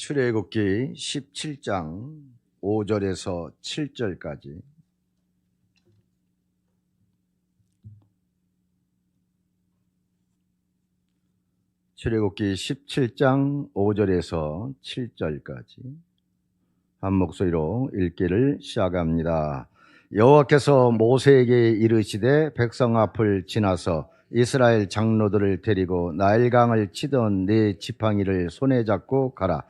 출애굽기 17장 5절에서 7절까지 출애굽기 17장 5절에서 7절까지 한 목소리로 읽기를 시작합니다. 여호와께서 모세에게 이르시되 백성 앞을 지나서 이스라엘 장로들을 데리고 나일강을 치던 네 지팡이를 손에 잡고 가라.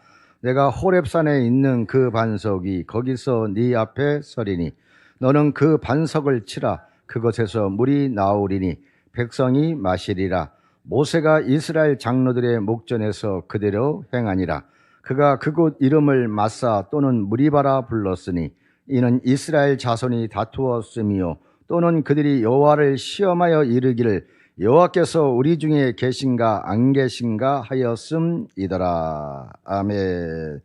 내가 호렙산에 있는 그 반석이 거기서 네 앞에 서리니 너는 그 반석을 치라. 그것에서 물이 나오리니 백성이 마시리라. 모세가 이스라엘 장로들의 목전에서 그대로 행하니라. 그가 그곳 이름을 마사 또는 무리바라 불렀으니 이는 이스라엘 자손이 다투었으며 또는 그들이 여호와를 시험하여 이르기를 여호와께서 우리 중에 계신가 안 계신가 하였음이더라. 아멘.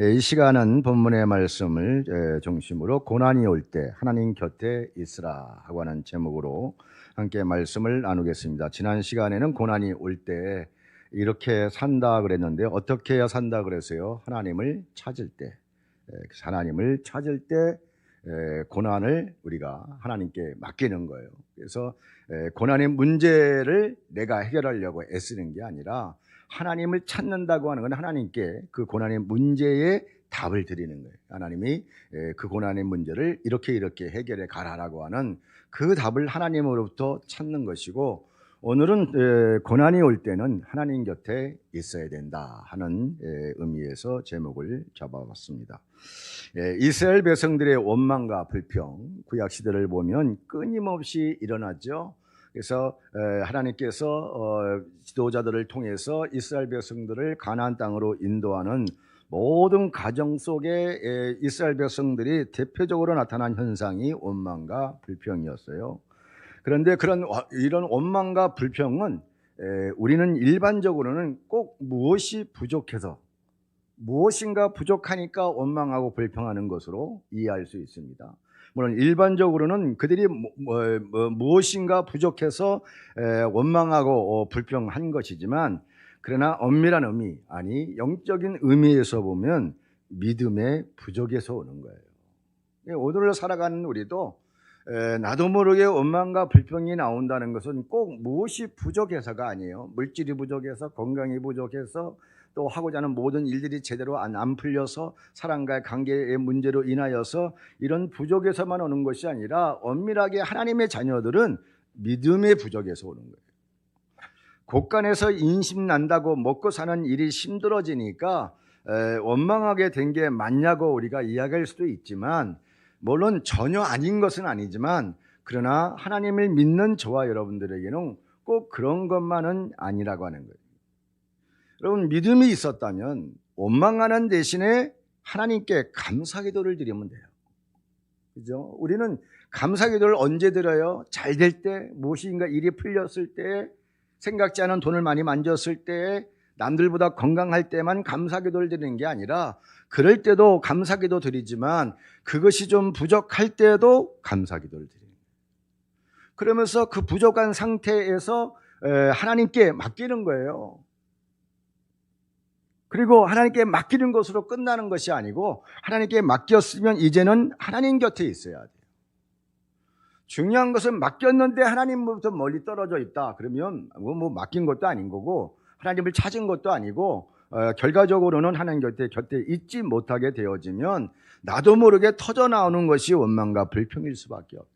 예, 이 시간은 본문의 말씀을 예, 중심으로 고난이 올 때 하나님 곁에 있으라 하고 하는 제목으로 함께 말씀을 나누겠습니다. 지난 시간에는 고난이 올 때 이렇게 산다 그랬는데 어떻게 해야 산다 그랬어요? 하나님을 찾을 때, 예, 하나님을 찾을 때 고난을 우리가 하나님께 맡기는 거예요. 그래서 고난의 문제를 내가 해결하려고 애쓰는 게 아니라 하나님을 찾는다고 하는 건 하나님께 그 고난의 문제에 답을 드리는 거예요. 하나님이 그 고난의 문제를 이렇게 이렇게 해결해 가라라고 하는 그 답을 하나님으로부터 찾는 것이고 오늘은 고난이 올 때는 하나님 곁에 있어야 된다 하는 의미에서 제목을 잡아봤습니다. 이스라엘 백성들의 원망과 불평, 구약 시대를 보면 끊임없이 일어나죠. 그래서 하나님께서 어, 지도자들을 통해서 이스라엘 백성들을 가나안 땅으로 인도하는 모든 가정 속에 이스라엘 백성들이 대표적으로 나타난 현상이 원망과 불평이었어요. 그런데 그런 이런 원망과 불평은 우리는 일반적으로는 꼭 무엇이 부족해서 무엇인가 부족하니까 원망하고 불평하는 것으로 이해할 수 있습니다. 물론 일반적으로는 그들이 뭐, 뭐, 뭐, 무엇인가 부족해서 원망하고 어, 불평한 것이지만 그러나 엄밀한 의미 아니 영적인 의미에서 보면 믿음의 부족에서 오는 거예요. 오늘을 살아가는 우리도 나도 모르게 원망과 불평이 나온다는 것은 꼭 무엇이 부족해서가 아니에요. 물질이 부족해서 건강이 부족해서 또 하고자 하는 모든 일들이 제대로 안, 안 풀려서 사람과의 관계의 문제로 인하여서 이런 부족에서만 오는 것이 아니라 엄밀하게 하나님의 자녀들은 믿음의 부족에서 오는 거예요. 곳간에서 인심 난다고 먹고 사는 일이 힘들어지니까 원망하게 된 게 맞냐고 우리가 이야기할 수도 있지만 물론 전혀 아닌 것은 아니지만 그러나 하나님을 믿는 저와 여러분들에게는 꼭 그런 것만은 아니라고 하는 거예요. 여러분 믿음이 있었다면 원망하는 대신에 하나님께 감사 기도를 드리면 돼요. 그죠? 우리는 감사 기도를 언제 드려요? 잘 될 때, 무엇인가 일이 풀렸을 때, 생각지 않은 돈을 많이 만졌을 때, 남들보다 건강할 때만 감사 기도를 드리는 게 아니라 그럴 때도 감사 기도 드리지만 그것이 좀 부족할 때도 감사 기도를 드리는 거예요. 그러면서 그 부족한 상태에서 하나님께 맡기는 거예요. 그리고 하나님께 맡기는 것으로 끝나는 것이 아니고 하나님께 맡겼으면 이제는 하나님 곁에 있어야 돼요. 중요한 것은 맡겼는데 하나님부터 멀리 떨어져 있다. 그러면 뭐, 뭐 맡긴 것도 아닌 거고 하나님을 찾은 것도 아니고 어, 결과적으로는 하나님 곁에 곁에 있지 못하게 되어지면 나도 모르게 터져 나오는 것이 원망과 불평일 수밖에 없다.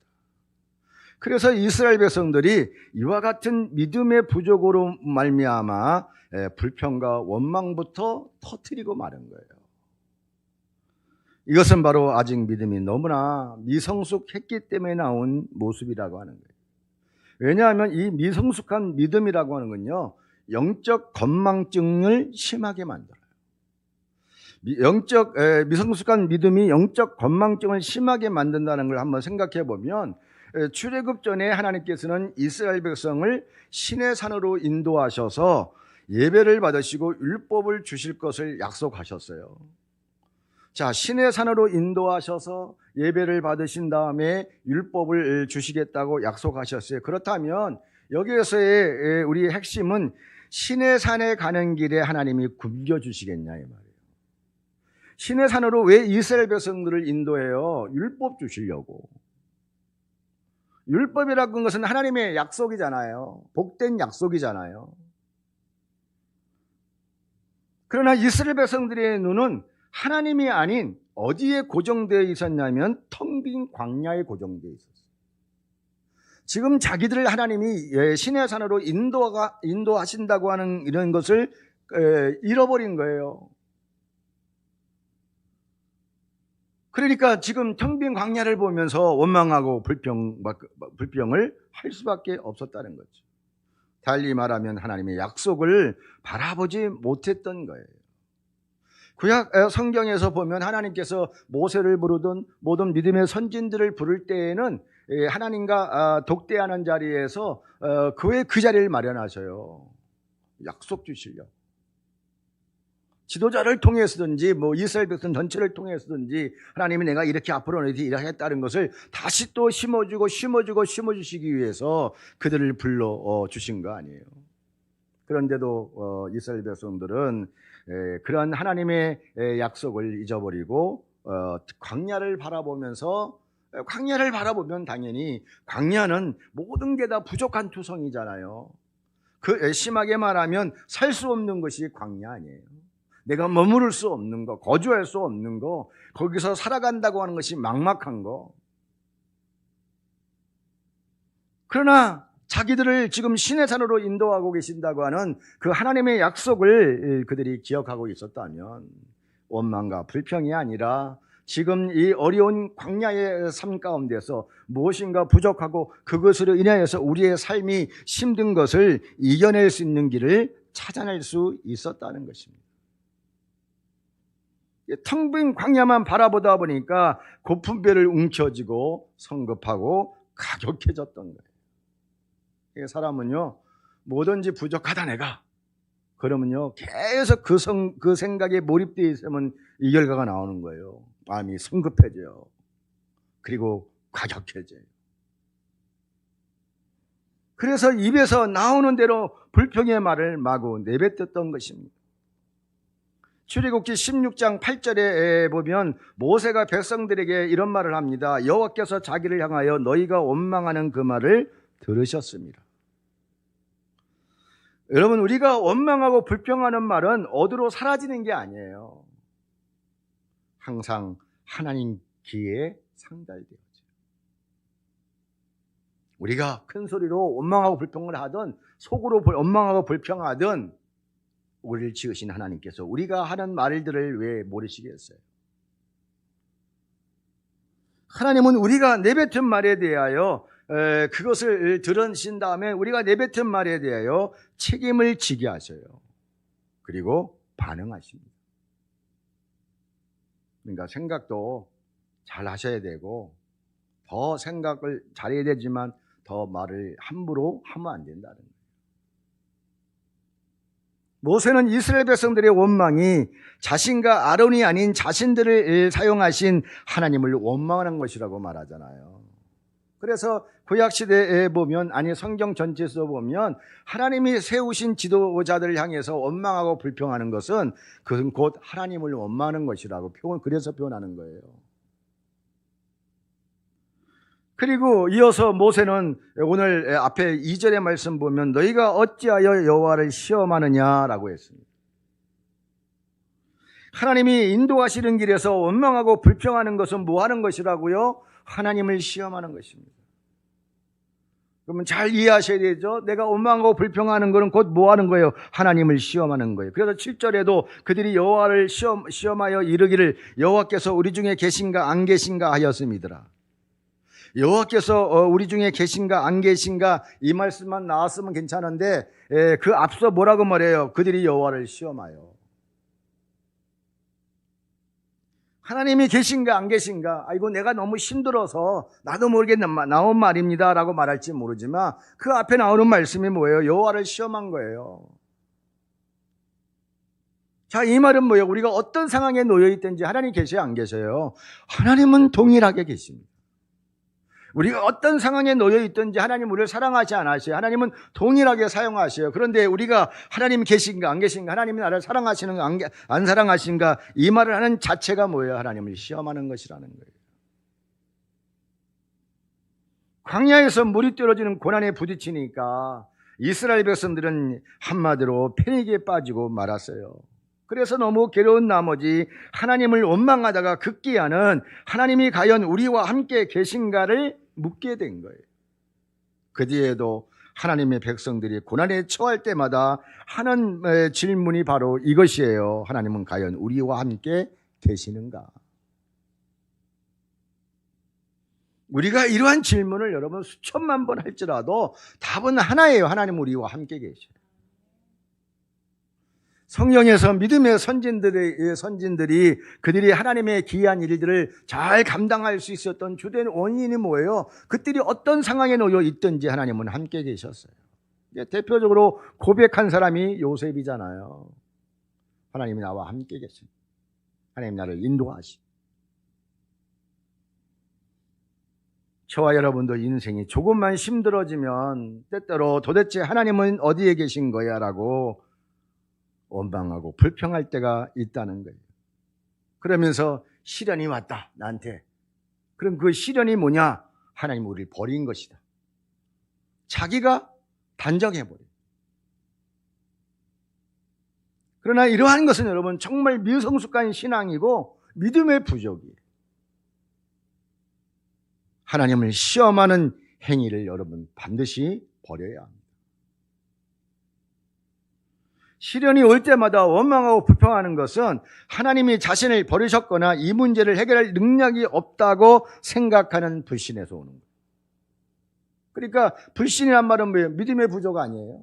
그래서 이스라엘 백성들이 이와 같은 믿음의 부족으로 말미암아 불평과 원망부터 터트리고 마는 거예요. 이것은 바로 아직 믿음이 너무나 미성숙했기 때문에 나온 모습이라고 하는 거예요. 왜냐하면 이 미성숙한 믿음이라고 하는 건요, 영적 건망증을 심하게 만들어요. 영적 미성숙한 믿음이 영적 건망증을 심하게 만든다는 걸 한번 생각해 보면 출애굽 전에 하나님께서는 이스라엘 백성을 신의 산으로 인도하셔서 예배를 받으시고 율법을 주실 것을 약속하셨어요. 자, 신의 산으로 인도하셔서 예배를 받으신 다음에 율법을 주시겠다고 약속하셨어요. 그렇다면 여기에서의 우리 핵심은 신의 산에 가는 길에 하나님이 굶겨 주시겠냐 이 말이에요. 신의 산으로 왜 이스라엘 백성들을 인도해요? 율법 주시려고. 율법이라고 하는 것은 하나님의 약속이잖아요. 복된 약속이잖아요. 그러나 이스라엘 백성들의 눈은 하나님이 아닌 어디에 고정되어 있었냐면 텅 빈 광야에 고정되어 있었어요. 지금 자기들을 하나님이 예, 신의 산으로 인도가, 인도하신다고 하는 이런 것을 에, 잃어버린 거예요. 그러니까 지금 텅빈 광야를 보면서 원망하고 불평, 불평을 할 수밖에 없었다는 거죠. 달리 말하면 하나님의 약속을 바라보지 못했던 거예요. 구약 어, 성경에서 보면 하나님께서 모세를 부르던 모든 믿음의 선진들을 부를 때에는 예, 하나님과 아, 독대하는 자리에서 어, 그의 그 자리를 마련하셔요. 약속 주시려. 지도자를 통해서든지 뭐 이스라엘 백성 전체를 통해서든지 하나님이 내가 이렇게 앞으로 너희들이 일하겠다는 것을 다시 또 심어주고 심어주고 심어주시기 위해서 그들을 불러 어, 주신 거 아니에요. 그런데도 어, 이스라엘 백성들은 그러한 하나님의 약속을 잊어버리고 어, 광야를 바라보면서 광야를 바라보면 당연히 광야는 모든 게 다 부족한 투성이잖아요. 그 심하게 말하면 살 수 없는 것이 광야 아니에요. 내가 머무를 수 없는 거, 거주할 수 없는 거, 거기서 살아간다고 하는 것이 막막한 거. 그러나 자기들을 지금 신의 산으로 인도하고 계신다고 하는 그 하나님의 약속을 그들이 기억하고 있었다면 원망과 불평이 아니라 지금 이 어려운 광야의 삶 가운데서 무엇인가 부족하고 그것으로 인하여서 우리의 삶이 힘든 것을 이겨낼 수 있는 길을 찾아낼 수 있었다는 것입니다. 텅 빈 광야만 바라보다 보니까 고품배를 움켜쥐고 성급하고 가격해졌던 거예요. 사람은요, 뭐든지 부족하다 내가. 그러면요, 계속 그, 성, 그 생각에 몰입되어 있으면 이 결과가 나오는 거예요. 마음이 성급해져요. 그리고 과격해져요. 그래서 입에서 나오는 대로 불평의 말을 마구 내뱉었던 것입니다. 출애굽기 16장 8절에 보면 모세가 백성들에게 이런 말을 합니다. 여호와께서 자기를 향하여 너희가 원망하는 그 말을 들으셨습니다. 여러분 우리가 원망하고 불평하는 말은 어디로 사라지는 게 아니에요. 항상 하나님 귀에 상달되어져. 우리가 큰 소리로 원망하고 불평을 하든 속으로 원망하고 불평하든 우리를 지으신 하나님께서 우리가 하는 말들을 왜 모르시겠어요? 하나님은 우리가 내뱉은 말에 대하여 그것을 들으신 다음에 우리가 내뱉은 말에 대하여 책임을 지게 하셔요. 그리고 반응하십니다. 그러니까 생각도 잘 하셔야 되고 더 생각을 잘해야 되지만 더 말을 함부로 하면 안 된다는 거예요. 모세는 이스라엘 백성들의 원망이 자신과 아론이 아닌 자신들을 사용하신 하나님을 원망하는 것이라고 말하잖아요. 그래서 구약 시대에 보면 아니 성경 전체에서 보면 하나님이 세우신 지도자들을 향해서 원망하고 불평하는 것은 그것은 곧 하나님을 원망하는 것이라고 표현 그래서 표현하는 거예요. 그리고 이어서 모세는 오늘 앞에 2절의 말씀 보면 너희가 어찌하여 여호와를 시험하느냐라고 했습니다. 하나님이 인도하시는 길에서 원망하고 불평하는 것은 뭐 하는 것이라고요? 하나님을 시험하는 것입니다. 그러면 잘 이해하셔야 되죠. 내가 원망하고 불평하는 것은 곧 뭐 하는 거예요? 하나님을 시험하는 거예요. 그래서 7절에도 그들이 여호와를 시험, 시험하여 이르기를 여호와께서 우리 중에 계신가 안 계신가 하였음이더라. 여호와께서 어, 우리 중에 계신가 안 계신가 이 말씀만 나왔으면 괜찮은데 그 앞서 뭐라고 말해요? 그들이 여호와를 시험하여. 하나님이 계신가 안 계신가? 아이고 내가 너무 힘들어서 나도 모르게 나온 말입니다 라고 말할지 모르지만 그 앞에 나오는 말씀이 뭐예요? 여호와를 시험한 거예요. 자, 이 말은 뭐예요? 우리가 어떤 상황에 놓여 있든지 하나님 계셔요, 안 계셔요? 하나님은 동일하게 계십니다. 우리가 어떤 상황에 놓여 있든지 하나님 우리를 사랑하지 않으세요. 하나님은 동일하게 사용하셔요. 그런데 우리가 하나님 계신가 안 계신가 하나님이 나를 사랑하시는가 안, 안 사랑하신가 이 말을 하는 자체가 뭐예요? 하나님을 시험하는 것이라는 거예요. 광야에서 물이 떨어지는 고난에 부딪히니까 이스라엘 백성들은 한마디로 패닉에 빠지고 말았어요. 그래서 너무 괴로운 나머지 하나님을 원망하다가 극기하는 하나님이 과연 우리와 함께 계신가를 묻게 된 거예요. 그 뒤에도 하나님의 백성들이 고난에 처할 때마다 하는 질문이 바로 이것이에요. 하나님은 과연 우리와 함께 계시는가? 우리가 이러한 질문을 여러분 수천만 번 할지라도 답은 하나예요. 하나님 우리와 함께 계셔요. 성령에서 믿음의 선진들이, 선진들이 그들이 하나님의 기이한 일들을 잘 감당할 수 있었던 주된 원인이 뭐예요? 그들이 어떤 상황에 놓여 있든지 하나님은 함께 계셨어요. 대표적으로 고백한 사람이 요셉이잖아요. 하나님이 나와 함께 계신. 하나님 나를 인도하시. 저와 여러분도 인생이 조금만 힘들어지면 때때로 도대체 하나님은 어디에 계신 거야? 라고 원망하고 불평할 때가 있다는 거예요. 그러면서 시련이 왔다, 나한테. 그럼 그 시련이 뭐냐? 하나님 우리를 버린 것이다. 자기가 단정해버려. 그러나 이러한 것은 여러분 정말 미성숙한 신앙이고 믿음의 부족이에요. 하나님을 시험하는 행위를 여러분 반드시 버려야 합니다. 시련이 올 때마다 원망하고 불평하는 것은 하나님이 자신을 버리셨거나 이 문제를 해결할 능력이 없다고 생각하는 불신에서 오는 거예요. 그러니까 불신이란 말은 뭐예요? 믿음의 부족 아니에요.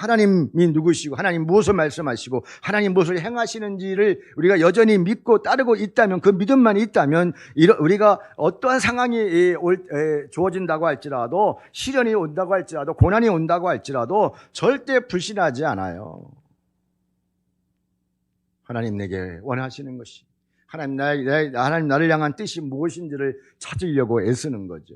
하나님이 누구시고 하나님 무엇을 말씀하시고 하나님 무엇을 행하시는지를 우리가 여전히 믿고 따르고 있다면 그 믿음만 있다면 우리가 어떠한 상황이 주어진다고 할지라도 시련이 온다고 할지라도 고난이 온다고 할지라도 절대 불신하지 않아요. 하나님 내게 원하시는 것이 하나님 나 하나님 나를 향한 뜻이 무엇인지를 찾으려고 애쓰는 거죠.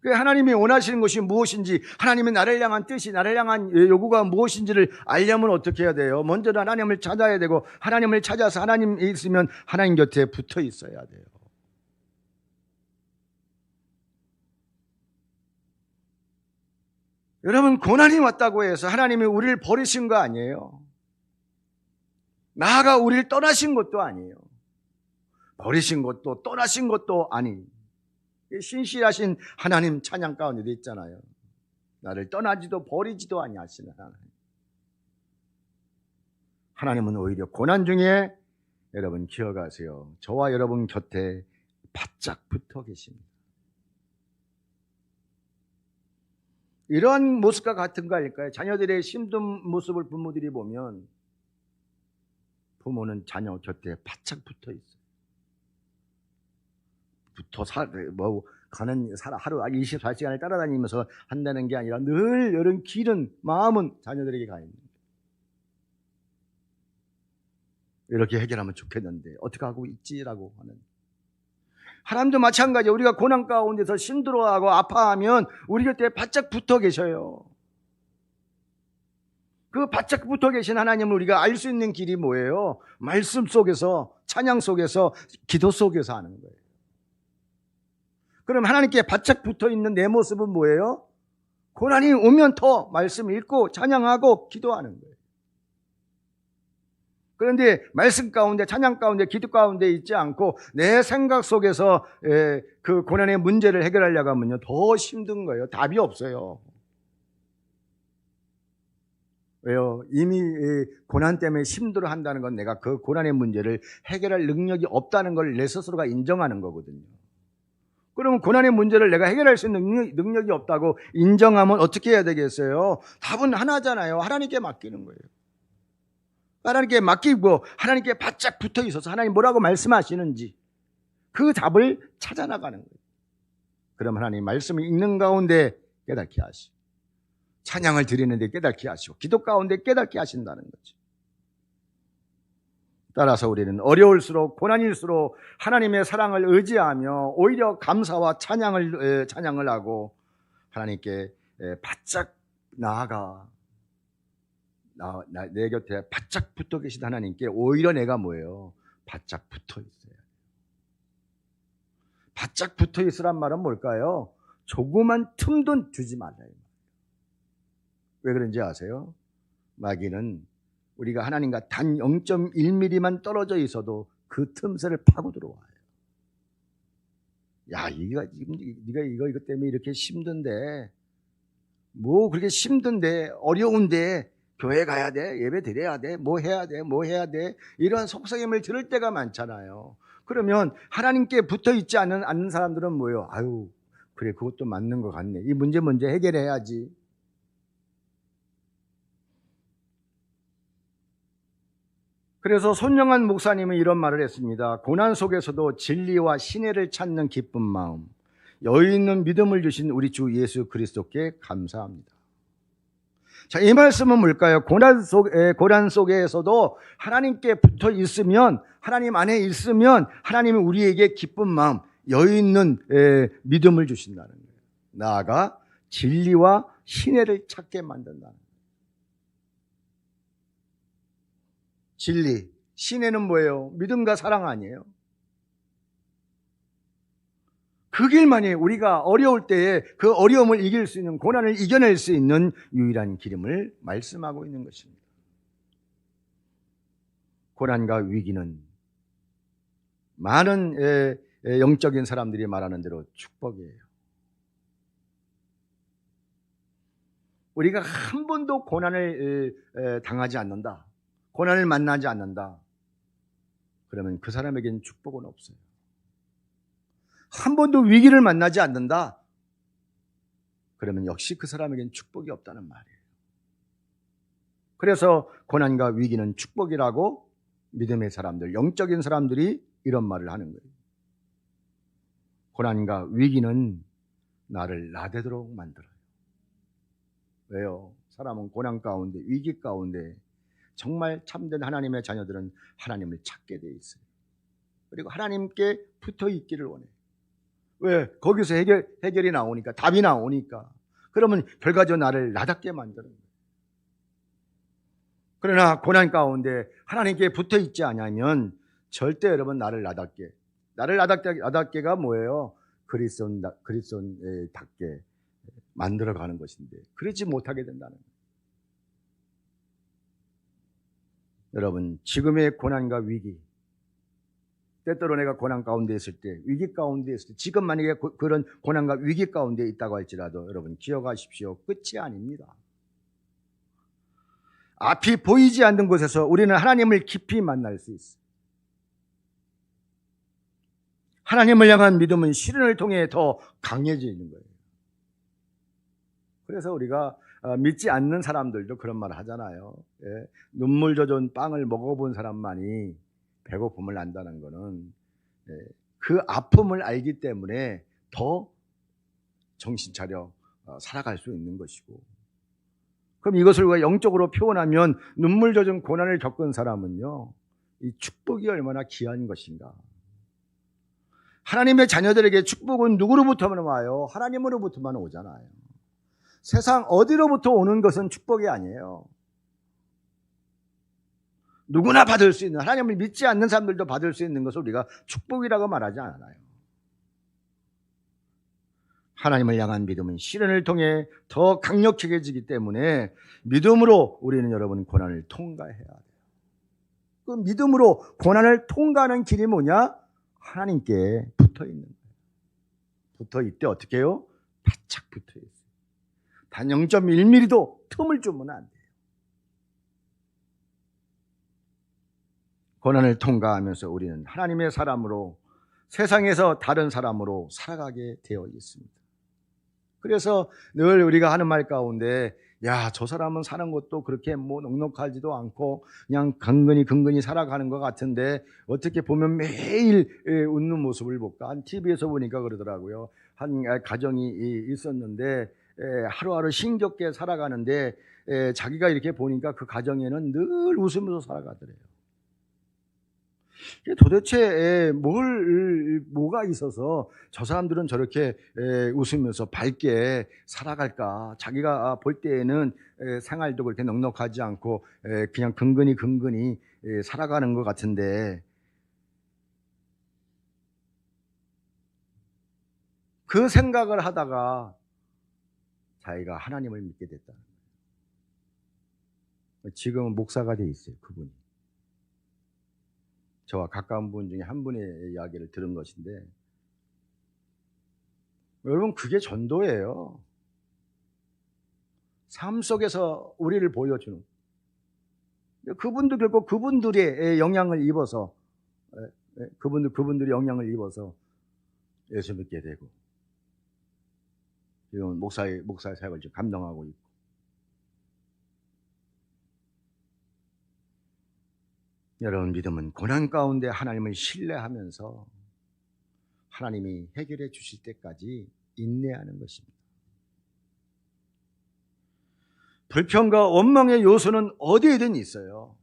그 하나님이 원하시는 것이 무엇인지, 하나님의 나를 향한 뜻이, 나를 향한 요구가 무엇인지를 알려면 어떻게 해야 돼요? 먼저 하나님을 찾아야 되고, 하나님을 찾아서 하나님 있으면 하나님 곁에 붙어 있어야 돼요. 여러분, 고난이 왔다고 해서 하나님이 우리를 버리신 거 아니에요. 나아가 우리를 떠나신 것도 아니에요. 버리신 것도 떠나신 것도 아니. 신실하신 하나님 찬양 가운데도 있잖아요. 나를 떠나지도 버리지도 아니하시는 하나님. 하나님은 오히려 고난 중에 여러분 기억하세요. 저와 여러분 곁에 바짝 붙어 계십니다. 이러한 모습과 같은 거 아닐까요? 자녀들의 힘든 모습을 부모들이 보면 부모는 자녀 곁에 바짝 붙어 있어요. 붙어 살, 뭐, 가는 하루 24시간을 따라다니면서 한다는 게 아니라 늘 이런 길은 마음은 자녀들에게 가 있는 거예요. 이렇게 해결하면 좋겠는데 어떻게 하고 있지라고 하는 하나님도 마찬가지 우리가 고난 가운데서 힘들어하고 아파하면 우리 곁에 바짝 붙어 계셔요. 그 바짝 붙어 계신 하나님을 우리가 알 수 있는 길이 뭐예요? 말씀 속에서 찬양 속에서 기도 속에서 하는 거예요. 그럼 하나님께 바짝 붙어 있는 내 모습은 뭐예요? 고난이 오면 더 말씀 읽고 찬양하고 기도하는 거예요. 그런데 말씀 가운데 찬양 가운데 기도 가운데 있지 않고 내 생각 속에서 그 고난의 문제를 해결하려고 하면요 더 힘든 거예요. 답이 없어요. 왜요? 이미 고난 때문에 힘들어 한다는 건 내가 그 고난의 문제를 해결할 능력이 없다는 걸 내 스스로가 인정하는 거거든요. 그러면 고난의 문제를 내가 해결할 수 있는 능력 이 없다고 인정하면 어떻게 해야 되겠어요? 답은 하나잖아요. 하나님께 맡기는 거예요. 하나님께 맡기고 하나님께 바짝 붙어 있어서 하나님 뭐라고 말씀하시는지 그 답을 찾아 나가는 거예요. 그럼 하나님 말씀을 읽는 가운데 깨닫게 하시고 찬양을 드리는데 깨닫게 하시고 기도 가운데 깨닫게 하신다는 거죠. 따라서 우리는 어려울수록 고난일수록 하나님의 사랑을 의지하며 오히려 감사와 찬양을 에, 찬양을 하고 하나님께 에, 바짝 나아가 나, 나, 내 곁에 바짝 붙어 계신 하나님께 오히려 내가 뭐예요? 바짝 붙어 있어요. 바짝 붙어 있으란 말은 뭘까요? 조그만 틈도 주지 말아요. 왜 그런지 아세요? 마귀는 우리가 하나님과 단 0.1mm만 떨어져 있어도 그 틈새를 파고 들어와요. 야, 지금 네가 이거 이것 때문에 이렇게 힘든데 뭐 그렇게 힘든데 어려운데 교회 가야 돼, 예배 드려야 돼, 뭐 해야 돼, 뭐 해야 돼 이런 속삭임을 들을 때가 많잖아요. 그러면 하나님께 붙어 있지 않는, 않는 사람들은 뭐예요? 아유, 그래 그것도 맞는 것 같네. 이 문제 먼저 해결해야지. 그래서 손영한 목사님은 이런 말을 했습니다. 고난 속에서도 진리와 신혜를 찾는 기쁜 마음, 여유 있는 믿음을 주신 우리 주 예수 그리스도께 감사합니다. 자, 이 말씀은 뭘까요? 고난 속, 에, 고난 속에서도 하나님께 붙어 있으면, 하나님 안에 있으면, 하나님이 우리에게 기쁜 마음, 여유 있는 에, 믿음을 주신다는 거예요. 나아가 진리와 신혜를 찾게 만든다는 거예요. 진리, 신혜는 뭐예요? 믿음과 사랑 아니에요? 그 길만이 우리가 어려울 때에 그 어려움을 이길 수 있는 고난을 이겨낼 수 있는 유일한 길임을 말씀하고 있는 것입니다. 고난과 위기는 많은 영적인 사람들이 말하는 대로 축복이에요. 우리가 한 번도 고난을 당하지 않는다. 고난을 만나지 않는다. 그러면 그 사람에겐 축복은 없어요. 한 번도 위기를 만나지 않는다. 그러면 역시 그 사람에겐 축복이 없다는 말이에요. 그래서 고난과 위기는 축복이라고 믿음의 사람들, 영적인 사람들이 이런 말을 하는 거예요. 고난과 위기는 나를 나대도록 만들어요. 왜요? 사람은 고난 가운데, 위기 가운데 정말 참된 하나님의 자녀들은 하나님을 찾게 돼 있어요. 그리고 하나님께 붙어 있기를 원해요. 왜? 거기서 해결, 해결이 나오니까, 답이 나오니까. 그러면 결과적으로 나를 나답게 만드는 거예요. 그러나 고난 가운데 하나님께 붙어 있지 않으면 절대 여러분 나를 나답게. 나를 나답게, 나답게가 뭐예요? 그리스도인, 그리스도인답게 만들어 가는 것인데, 그러지 못하게 된다는 거예요. 여러분, 지금의 고난과 위기, 때때로 내가 고난 가운데 있을 때, 위기 가운데 있을 때, 지금 만약에 고, 그런 고난과 위기 가운데 있다고 할지라도 여러분 기억하십시오. 끝이 아닙니다. 앞이 보이지 않는 곳에서 우리는 하나님을 깊이 만날 수 있어요. 하나님을 향한 믿음은 시련을 통해 더 강해지는 거예요. 그래서 우리가 어, 믿지 않는 사람들도 그런 말 하잖아요. 예, 눈물 젖은 빵을 먹어본 사람만이 배고픔을 안다는 것은 예, 그 아픔을 알기 때문에 더 정신 차려 어, 살아갈 수 있는 것이고 그럼 이것을 우리가 영적으로 표현하면 눈물 젖은 고난을 겪은 사람은요 이 축복이 얼마나 귀한 것인가 하나님의 자녀들에게 축복은 누구로부터만 와요? 하나님으로부터만 오잖아요 세상 어디로부터 오는 것은 축복이 아니에요 누구나 받을 수 있는 하나님을 믿지 않는 사람들도 받을 수 있는 것을 우리가 축복이라고 말하지 않아요. 하나님을 향한 믿음은 시련을 통해 더 강력해지기 때문에 믿음으로 우리는 여러분 고난을 통과해야 돼요. 그 믿음으로 고난을 통과하는 길이 뭐냐? 하나님께 붙어 있는 거예요. 붙어 있대 어떻게 해요? 바짝 붙어 있어요. 단 0.1mm도 틈을 주면 안 돼요. 고난을 통과하면서 우리는 하나님의 사람으로 세상에서 다른 사람으로 살아가게 되어 있습니다. 그래서 늘 우리가 하는 말 가운데 야, 저 사람은 사는 것도 그렇게 뭐 넉넉하지도 않고 그냥 근근히 근근히 살아가는 것 같은데 어떻게 보면 매일 웃는 모습을 볼까? 한 TV에서 보니까 그러더라고요. 한 가정이 있었는데 하루하루 힘겹게 살아가는데 자기가 이렇게 보니까 그 가정에는 늘 웃으면서 살아가더래요. 도대체 에, 뭘 뭐가 있어서 저 사람들은 저렇게 에, 웃으면서 밝게 살아갈까? 자기가 볼 때에는 에, 생활도 그렇게 넉넉하지 않고 에, 그냥 근근히 근근히 에, 살아가는 것 같은데 그 생각을 하다가 자기가 하나님을 믿게 됐다. 지금은 목사가 돼 있어요, 그분이. 저와 가까운 분 중에 한 분의 이야기를 들은 것인데, 여러분, 그게 전도예요. 삶 속에서 우리를 보여주는. 그분도 결국 그분들의 영향을 입어서, 그분들, 그분들이 영향을 입어서 예수 믿게 되고, 지금 목사의, 목사의 사역을 지금 감당하고 있고, 여러분 믿음은 고난 가운데 하나님을 신뢰하면서 하나님이 해결해 주실 때까지 인내하는 것입니다. 불평과 원망의 요소는 어디에든 있어요.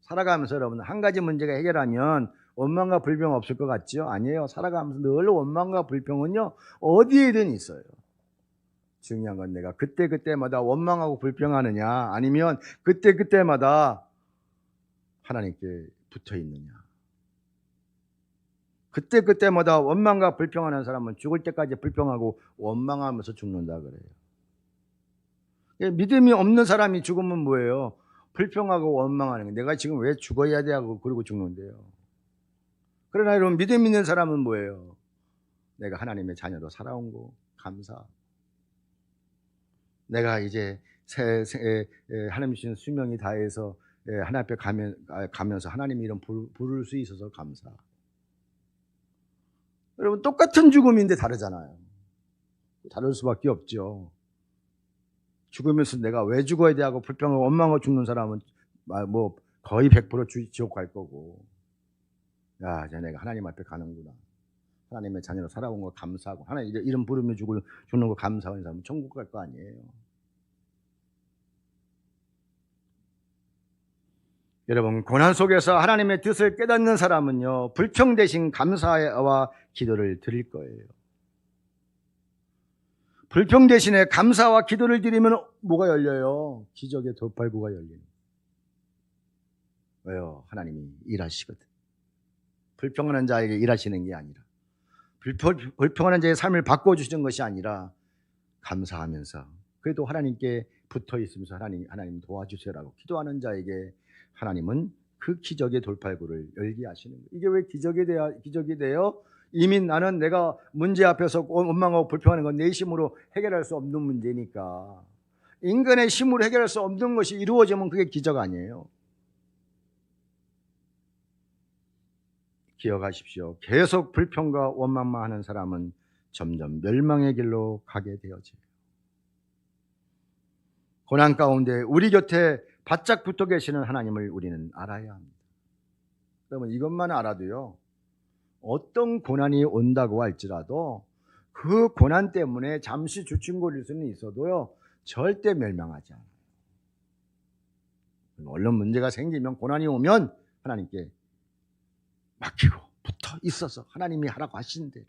살아가면서 여러분 한 가지 문제가 해결하면 원망과 불평 없을 것 같지요? 아니에요. 살아가면서 늘 원망과 불평은요 어디에든 있어요. 중요한 건 내가 그때 그때마다 원망하고 불평하느냐 아니면 그때 그때마다 하나님께 붙어 있느냐. 그때 그때마다 원망과 불평하는 사람은 죽을 때까지 불평하고 원망하면서 죽는다 그래요. 믿음이 없는 사람이 죽으면 뭐예요? 불평하고 원망하는 거. 내가 지금 왜 죽어야 돼 하고 그러고 죽는데요. 그러나 여러분 믿음 있는 사람은 뭐예요? 내가 하나님의 자녀로 살아온 거 감사. 내가 이제 새, 새, 하나님 주신 수명이 다해서 예, 하나님 앞에 가면, 가면서 하나님이 이런 불, 부를 수 있어서 감사. 여러분, 똑같은 죽음인데 다르잖아요. 다를 수밖에 없죠. 죽으면서 내가 왜 죽어야 돼 하고 불평하고 원망하고 죽는 사람은 뭐 거의 100% 지옥 갈 거고. 야, 이제 내가 하나님 앞에 가는구나. 하나님의 자녀로 살아온 거 감사하고, 하나님 이런 부름에 죽을, 죽는 거 감사하는 사람은 천국 갈 거 아니에요. 여러분 고난 속에서 하나님의 뜻을 깨닫는 사람은요 불평 대신 감사와 기도를 드릴 거예요. 불평 대신에 감사와 기도를 드리면 뭐가 열려요? 기적의 돌발구가 열리는. 왜요? 하나님이 일하시거든. 불평하는 자에게 일하시는 게 아니라 불평, 불평하는 자의 삶을 바꿔주시는 것이 아니라 감사하면서 그래도 하나님께 붙어 있으면서 하나님 하나님 도와주세요라고 기도하는 자에게 하나님은 그 기적의 돌팔구를 열게 하시는 거예요. 이게 왜 기적이 돼야 기적이 돼요? 이미 나는 내가 문제 앞에서 원망하고 불평하는 건 내 힘으로 해결할 수 없는 문제니까 인간의 힘으로 해결할 수 없는 것이 이루어지면 그게 기적 아니에요. 기억하십시오. 계속 불평과 원망만 하는 사람은 점점 멸망의 길로 가게 되어져요. 고난 가운데 우리 곁에 바짝 붙어 계시는 하나님을 우리는 알아야 합니다. 그러면 이것만 알아도요, 어떤 고난이 온다고 할지라도 그 고난 때문에 잠시 주춤거릴 수는 있어도요, 절대 멸망하지 않아요. 얼른 문제가 생기면 고난이 오면 하나님께 맡기고 붙어 있어서 하나님이 하라고 하신 대로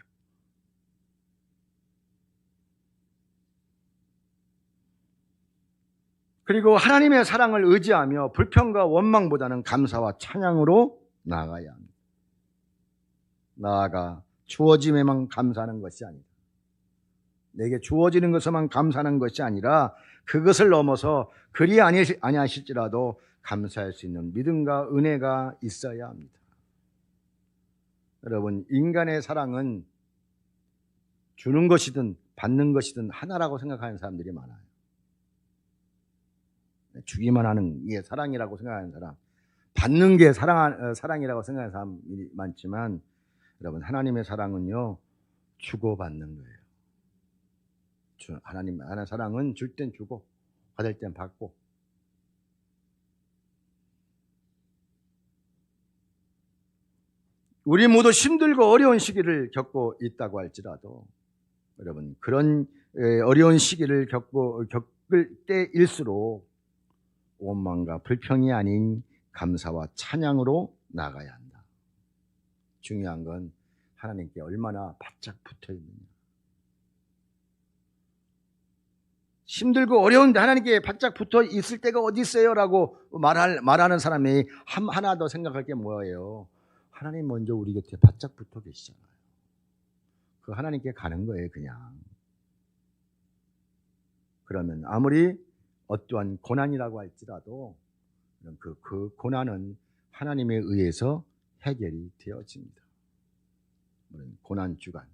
그리고 하나님의 사랑을 의지하며 불평과 원망보다는 감사와 찬양으로 나아가야 합니다. 나아가 주어짐에만 감사하는 것이 아니다. 내게 주어지는 것에만 감사하는 것이 아니라 그것을 넘어서 그리 아니하실지라도 감사할 수 있는 믿음과 은혜가 있어야 합니다. 여러분, 인간의 사랑은 주는 것이든 받는 것이든 하나라고 생각하는 사람들이 많아요. 주기만 하는 게 사랑이라고 생각하는 사람, 받는 게 사랑, 어, 사랑이라고 생각하는 사람이 많지만, 여러분, 하나님의 사랑은요, 주고받는 거예요. 하나님, 하나님 사랑은 줄 땐 주고, 받을 땐 받고. 우리 모두 힘들고 어려운 시기를 겪고 있다고 할지라도, 여러분, 그런 어려운 시기를 겪고, 겪을 때일수록 원망과 불평이 아닌 감사와 찬양으로 나가야 한다. 중요한 건 하나님께 얼마나 바짝 붙어 있느냐. 힘들고 어려운데 하나님께 바짝 붙어 있을 때가 어디 있어요라고 말할 말하는 사람이 한, 하나 더 생각할 게 뭐예요? 하나님 먼저 우리 곁에 바짝 붙어 계시잖아요. 그 하나님께 가는 거예요, 그냥. 그러면 아무리 어떠한 고난이라고 할지라도 그, 그 고난은 하나님에 의해서 해결이 되어집니다. 고난 주간.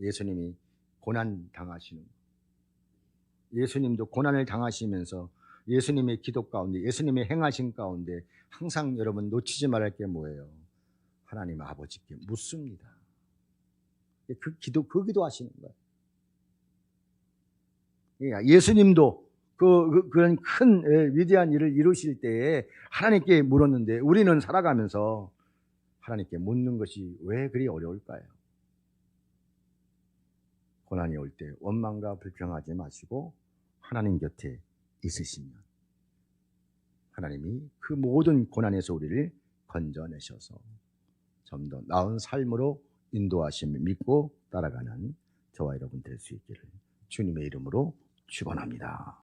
예수님이 고난 당하시는 것. 예수님도 고난을 당하시면서 예수님의 기도 가운데 예수님의 행하신 가운데 항상 여러분 놓치지 말할 게 뭐예요? 하나님 아버지께 묻습니다. 그 기도 그 기도 하시는 거예요. 예, 예수님도 그, 그, 런 큰 위대한 일을 이루실 때에 하나님께 물었는데 우리는 살아가면서 하나님께 묻는 것이 왜 그리 어려울까요? 고난이 올 때 원망과 불평하지 마시고 하나님 곁에 있으시면 하나님이 그 모든 고난에서 우리를 건져내셔서 좀 더 나은 삶으로 인도하심을 믿고 따라가는 저와 여러분 될 수 있기를 주님의 이름으로 축원합니다.